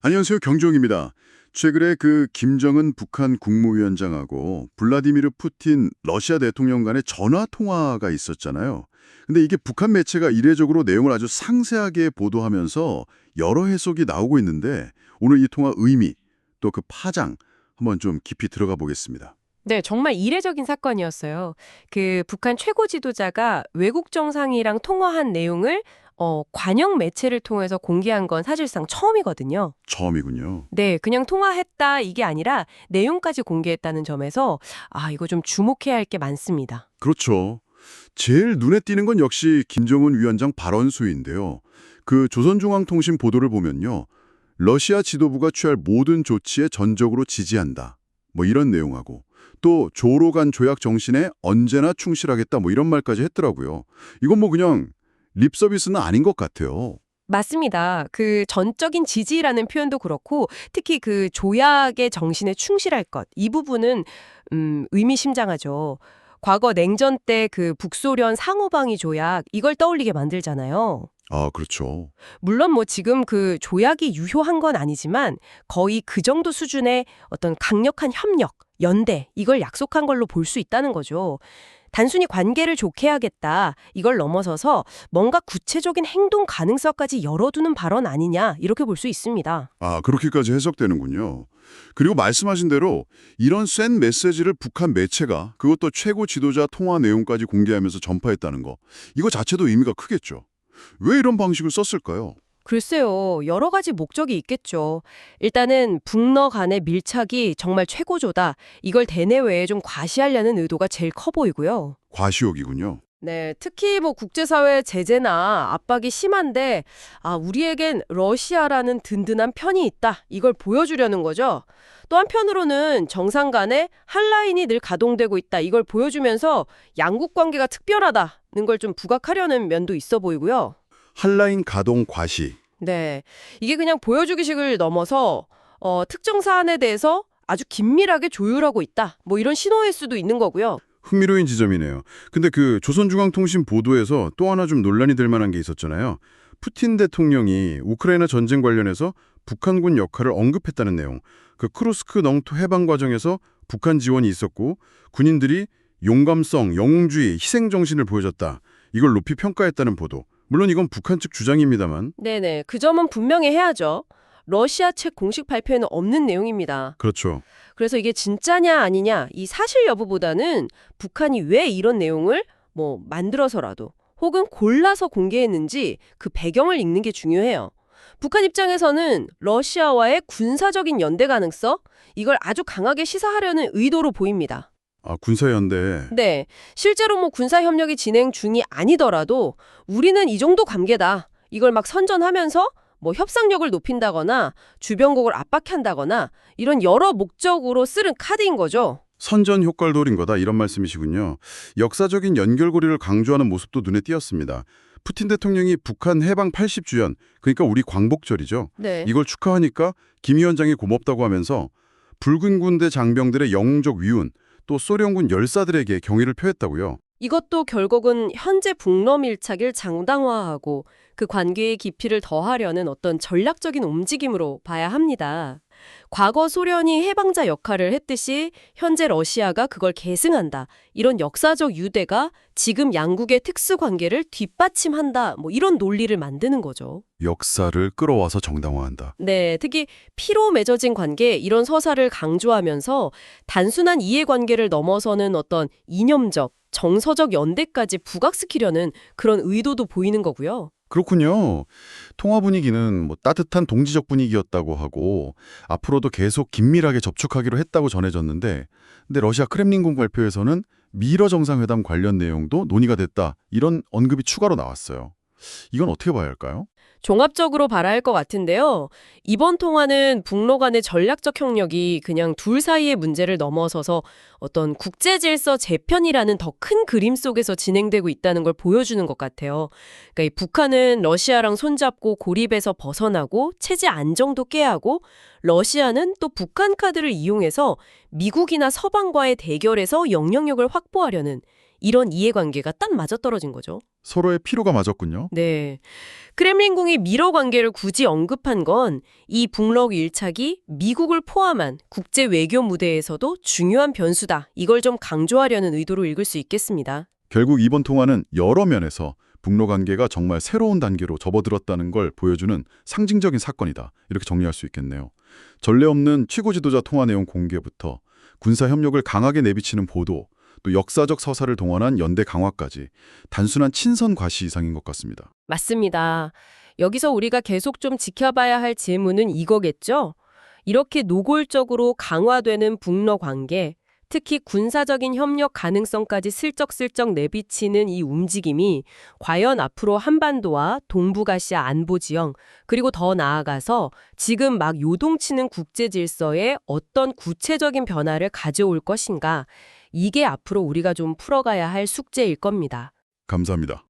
안녕하세요. 경종입니다. 최근에 그 김정은 북한 국무위원장하고 블라디미르 푸틴 러시아 대통령 간의 전화 통화가 있었잖아요. 근데 이게 북한 매체가 이례적으로 내용을 아주 상세하게 보도하면서 여러 해석이 나오고 있는데 오늘 이 통화 의미 또 그 파장 한번 좀 깊이 들어가 보겠습니다. 네, 정말 이례적인 사건이었어요. 그 북한 최고 지도자가 외국 정상이랑 통화한 내용을 어, 관영 매체를 통해서 공개한 건 사실상 처음이거든요. 처음이군요. 네, 그냥 통화했다 이게 아니라 내용까지 공개했다는 점에서 아, 이거 좀 주목해야 할 게 많습니다. 그렇죠. 제일 눈에 띄는 건 역시 김정은 위원장 발언 수위인데요. 그 조선중앙통신 보도를 보면요. 러시아 지도부가 취할 모든 조치에 전적으로 지지한다. 뭐 이런 내용하고 또 조로 간 조약 정신에 언제나 충실하겠다 뭐 이런 말까지 했더라고요. 이건 뭐 그냥 립 서비스는 아닌 것 같아요. 맞습니다. 그 전적인 지지라는 표현도 그렇고 특히 그 조약의 정신에 충실할 것 이 부분은 음, 의미심장하죠. 과거 냉전 때 그 북소련 상호방위 조약 이걸 떠올리게 만들잖아요. 아, 그렇죠. 물론 뭐 지금 그 조약이 유효한 건 아니지만 거의 그 정도 수준의 어떤 강력한 협력, 연대 이걸 약속한 걸로 볼 수 있다는 거죠. 단순히 관계를 좋게 하겠다 이걸 넘어서서 뭔가 구체적인 행동 가능성까지 열어두는 발언 아니냐 이렇게 볼 수 있습니다. 아, 그렇게까지 해석되는군요. 그리고 말씀하신 대로 이런 센 메시지를 북한 매체가 그것도 최고 지도자 통화 내용까지 공개하면서 전파했다는 거. 이거 자체도 의미가 크겠죠. 왜 이런 방식을 썼을까요? 글쎄요, 여러 가지 목적이 있겠죠. 일단은 북러 간의 밀착이 정말 최고조다. 이걸 대내외에 좀 과시하려는 의도가 제일 커 보이고요. 과시욕이군요. 네, 특히 뭐 국제사회 제재나 압박이 심한데, 아, 우리에겐 러시아라는 든든한 편이 있다. 이걸 보여주려는 거죠. 또 한편으로는 정상 간에 한 라인이 늘 가동되고 있다. 이걸 보여주면서 양국 관계가 특별하다는 걸 좀 부각하려는 면도 있어 보이고요. 한라인 가동 과시. 네. 이게 그냥 보여주기식을 넘어서 어, 특정 사안에 대해서 아주 긴밀하게 조율하고 있다. 뭐 이런 신호일 수도 있는 거고요. 흥미로운 지점이네요. 근데 그 조선중앙통신 보도에서 또 하나 좀 논란이 될 만한 게 있었잖아요. 푸틴 대통령이 우크라이나 전쟁 관련해서 북한군 역할을 언급했다는 내용. 그 크루스크 농토 해방 과정에서 북한 지원이 있었고 군인들이 용감성, 영웅주의, 희생 정신을 보여줬다. 이걸 높이 평가했다는 보도. 물론 이건 북한 측 주장입니다만. 네네. 그 점은 분명히 해야죠. 러시아 측 공식 발표에는 없는 내용입니다. 그렇죠. 그래서 이게 진짜냐 아니냐 이 사실 여부보다는 북한이 왜 이런 내용을 뭐 만들어서라도 혹은 골라서 공개했는지 그 배경을 읽는 게 중요해요. 북한 입장에서는 러시아와의 군사적인 연대 가능성 이걸 아주 강하게 시사하려는 의도로 보입니다. 아, 군사연대. 네, 실제로 뭐 군사 협력이 진행 중이 아니더라도 우리는 이 정도 관계다. 이걸 막 선전하면서 뭐 협상력을 높인다거나 주변국을 압박한다거나 이런 여러 목적으로 쓰는 카드인 거죠. 선전 효과를 노린 거다 이런 말씀이시군요. 역사적인 연결고리를 강조하는 모습도 눈에 띄었습니다. 푸틴 대통령이 북한 해방 80주년, 그러니까 우리 광복절이죠. 네. 이걸 축하하니까 김 위원장이 고맙다고 하면서 붉은 군대 장병들의 영웅적 위운, 또 소련군 열사들에게 경의를 표했다고요. 이것도 결국은 현재 북러 밀착을 장당화하고 그 관계의 깊이를 더하려는 어떤 전략적인 움직임으로 봐야 합니다. 과거 소련이 해방자 역할을 했듯이 현재 러시아가 그걸 계승한다. 이런 역사적 유대가 지금 양국의 특수 관계를 뒷받침한다. 뭐 이런 논리를 만드는 거죠. 역사를 끌어와서 정당화한다. 네, 특히 피로 맺어진 관계 이런 서사를 강조하면서 단순한 이해관계를 넘어서는 어떤 이념적, 정서적 연대까지 부각시키려는 그런 의도도 보이는 거고요. 그렇군요. 통화 분위기는 뭐 따뜻한 동지적 분위기였다고 하고 앞으로도 계속 긴밀하게 접촉하기로 했다고 전해졌는데 근데 러시아 크렘린궁 발표에서는 미러 정상회담 관련 내용도 논의가 됐다. 이런 언급이 추가로 나왔어요. 이건 어떻게 봐야 할까요? 종합적으로 봐야 할 것 같은데요. 이번 통화는 북러 간의 전략적 협력이 그냥 둘 사이의 문제를 넘어서서 어떤 국제 질서 재편이라는 더 큰 그림 속에서 진행되고 있다는 걸 보여주는 것 같아요. 그러니까 이 북한은 러시아랑 손잡고 고립에서 벗어나고 체제 안정도 깨하고 러시아는 또 북한 카드를 이용해서 미국이나 서방과의 대결에서 영향력을 확보하려는 이런 이해관계가 딱 맞아떨어진 거죠. 서로의 피로가 맞았군요. 네. 크렘린궁이 미러 관계를 굳이 언급한 건 이 북러 일착이 미국을 포함한 국제 외교 무대에서도 중요한 변수다. 이걸 좀 강조하려는 의도로 읽을 수 있겠습니다. 결국 이번 통화는 여러 면에서 북러 관계가 정말 새로운 단계로 접어들었다는 걸 보여주는 상징적인 사건이다. 이렇게 정리할 수 있겠네요. 전례 없는 최고 지도자 통화 내용 공개부터 군사 협력을 강하게 내비치는 보도, 또 역사적 서사를 동원한 연대 강화까지 단순한 친선 과시 이상인 것 같습니다. 맞습니다. 여기서 우리가 계속 좀 지켜봐야 할 질문은 이거겠죠? 이렇게 노골적으로 강화되는 북러 관계, 특히 군사적인 협력 가능성까지 슬쩍슬쩍 내비치는 이 움직임이 과연 앞으로 한반도와 동북아시아 안보 지형, 그리고 더 나아가서 지금 막 요동치는 국제 질서에 어떤 구체적인 변화를 가져올 것인가, 이게 앞으로 우리가 좀 풀어가야 할 숙제일 겁니다. 감사합니다.